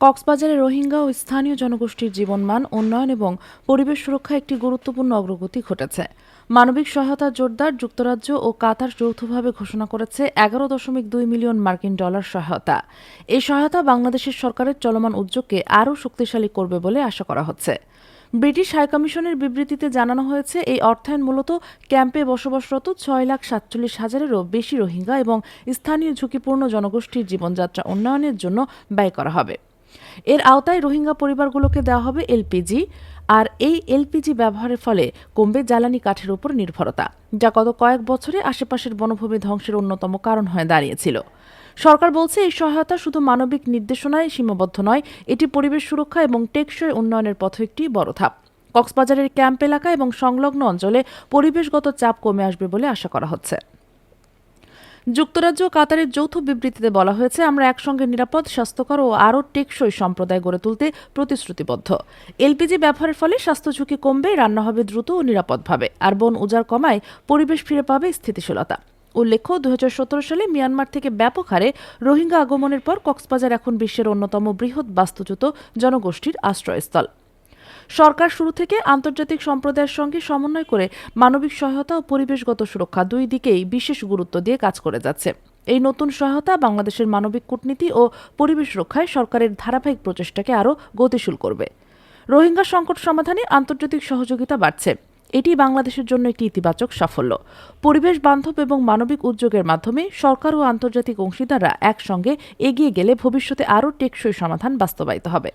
কক্সবাজারে রোহিঙ্গা ও স্থানীয় জনগোষ্ঠীর জীবনমান, উন্নয়ন এবং পরিবেশ সুরক্ষা একটি গুরুত্বপূর্ণ অগ্রগতি ঘটেছে। মানবিক সহায়তা জোরদার যুক্তরাজ্য ও কাতার যৌথভাবে ঘোষণা করেছে এগারো দশমিক দুই মিলিয়ন মার্কিন ডলার সহায়তা। এই সহায়তা বাংলাদেশের সরকারের চলমান উদ্যোগকে আরও শক্তিশালী করবে বলে আশা করা হচ্ছে। ব্রিটিশ হাইকমিশনের বিবৃতিতে জানানো হয়েছে, এই অর্থায়ন মূলত ক্যাম্পে বসবাসরত ছয় লাখ সাতচল্লিশ হাজারেরও বেশি রোহিঙ্গা এবং স্থানীয় ঝুঁকিপূর্ণ জনগোষ্ঠীর জীবনযাত্রা উন্নয়নের জন্য ব্যয় করা হবে। এর আওতায় রোহিঙ্গা পরিবারগুলোকে দেওয়া হবে এলপিজি, আর এই এলপিজি ব্যবহারের ফলে কমবে জ্বালানি কাঠের উপর নির্ভরতা, যা গত কয়েক বছরে আশেপাশের বনভূমি ধ্বংসের অন্যতম কারণ হয়ে দাঁড়িয়েছিল। সরকার বলছে এই সহায়তা শুধু মানবিক নির্দেশনায় সীমাবদ্ধ নয়, এটি পরিবেশ সুরক্ষা এবং টেকসই উন্নয়নের পথে একটি বড় ধাপ। কক্সবাজারের ক্যাম্প এলাকা এবং সংলগ্ন অঞ্চলে পরিবেশগত চাপ কমে আসবে বলে আশা করা হচ্ছে। যুক্তরাজ্য ও কাতারের যৌথ বিবৃতিতে বলা হয়েছে, আমরা একসঙ্গে নিরাপদ, স্বাস্থ্যকর ও আরও টেকসই সম্প্রদায় গড়ে তুলতে প্রতিশ্রুতিবদ্ধ। এলপিজি ব্যবহারের ফলে স্বাস্থ্য ঝুঁকি কমবে, রান্না হবে দ্রুত ও নিরাপদভাবে, আর বন উজাড় কমায়, পরিবেশ ফিরে পাবে স্থিতিশীলতা। উল্লেখ্য দু হাজার সতেরো সালে মিয়ানমার থেকে ব্যাপক হারে রোহিঙ্গা আগমনের পর কক্সবাজার এখন বিশ্বের অন্যতম বৃহৎ বাস্তুচ্যুত জনগোষ্ঠীর আশ্রয়স্থল। সরকার শুরু থেকে আন্তর্জাতিক সম্প্রদায়ের সঙ্গে সমন্বয় করে মানবিক সহায়তা ও পরিবেশগত সুরক্ষা দুই দিকেই বিশেষ গুরুত্ব দিয়ে কাজ করে যাচ্ছে। এই নতুন সহায়তা বাংলাদেশের মানবিক কূটনীতি ও পরিবেশ রক্ষায় সরকারের ধারাবাহিক প্রচেষ্টাকে আরও গতিশীল করবে। রোহিঙ্গা সংকট সমাধানে আন্তর্জাতিক সহযোগিতা বাড়ছে। এটি বাংলাদেশের জন্য একটি ইতিবাচক সাফল্য। পরিবেশ বান্ধব এবং মানবিক উদ্যোগের মাধ্যমে সরকার ও আন্তর্জাতিক অংশীদাররা একসঙ্গে এগিয়ে গেলে ভবিষ্যতে আরও টেকসই সমাধান বাস্তবায়িত হবে।